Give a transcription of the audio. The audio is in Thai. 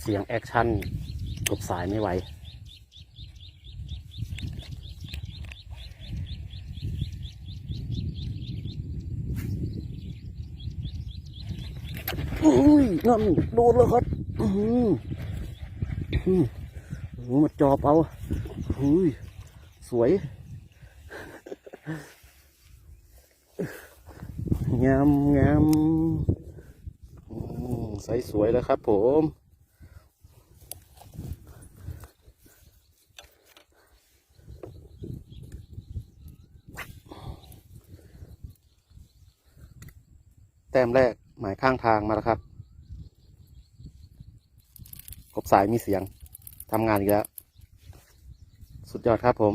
เสียงแอคชั่นกบสายไม่ไหว อุ้ยนั่นโดนแล้วครับอือหืออื้อหือโอ้โหมาจอบเอาอุ้ยสวยงามงามอืมใสสวยแล้วครับผม แต้มแรกหมายข้างทางมาแล้วครับกบสายมีเสียงทำงานอีกแล้ว สุดยอดครับผม